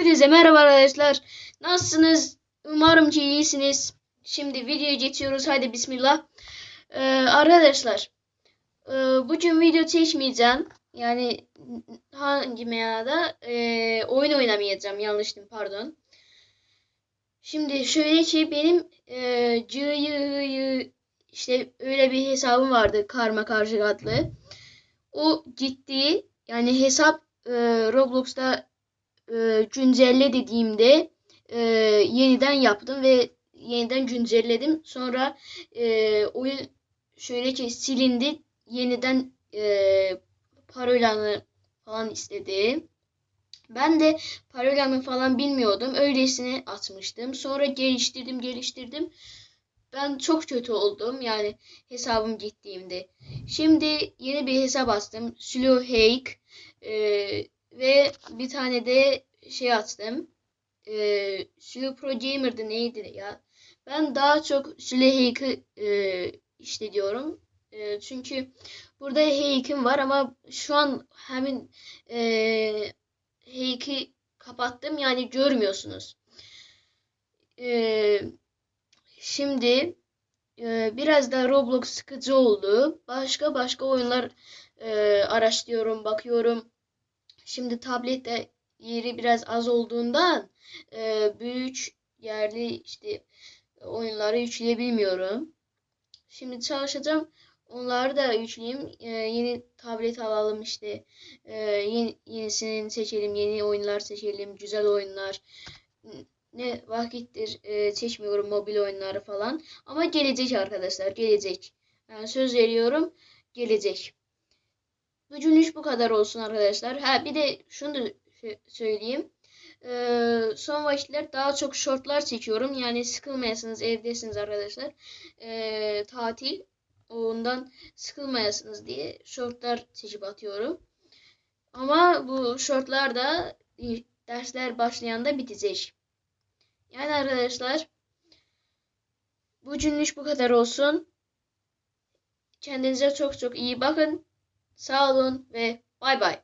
Hepinize merhaba arkadaşlar. Nasılsınız? Umarım ki iyisiniz. Şimdi videoya geçiyoruz. Hadi bismillah. Ee, arkadaşlar. E, bugün video çekmeyeceğim. Yani hangi manada e, oyun oynamayacağım. Yanlıştım pardon. Şimdi şöyle ki benim e, cıyı işte öyle bir hesabım vardı. Karma karşı adlı. O gitti. Yani hesap e, Roblox'ta e, güncelle dediğimde e, yeniden yaptım ve yeniden güncelledim. Sonra e, oyun şöyle ki silindi. Yeniden e, parolanı falan istedi. Ben de parolamı falan bilmiyordum. Öylesine atmıştım. Sonra geliştirdim geliştirdim. Ben çok kötü oldum. Yani hesabım gittiğimde. Şimdi yeni bir hesap açtım. Slow Hake. Ee, ve bir tane de şey açtım. Ee, Pro Gamer'dı neydi ya? Ben daha çok Slow Hake'ı e, işte diyorum. E, çünkü burada Hake'im var ama şu an hemen e, Hake'i kapattım. Yani görmüyorsunuz. Eee Şimdi e, biraz da Roblox sıkıcı oldu. Başka başka oyunlar e, araştırıyorum, bakıyorum. Şimdi tablette yeri biraz az olduğundan e, büyük yerli işte oyunları yükleyebilmiyorum. Şimdi çalışacağım. Onları da yükleyeyim. E, yeni tablet alalım işte. E, yeni, yenisini seçelim. Yeni oyunlar seçelim. Güzel oyunlar ne vakittir e, çekmiyorum mobil oyunları falan. Ama gelecek arkadaşlar gelecek. Yani söz veriyorum gelecek. Bugünlük bu kadar olsun arkadaşlar. Ha bir de şunu da söyleyeyim. Ee, son vakitler daha çok shortlar çekiyorum. Yani sıkılmayasınız evdesiniz arkadaşlar. Ee, tatil. Ondan sıkılmayasınız diye shortlar çekip atıyorum. Ama bu shortlar da dersler başlayanda bitecek. Yani arkadaşlar bu cümleş bu kadar olsun. Kendinize çok çok iyi bakın. Sağ olun ve bay bay.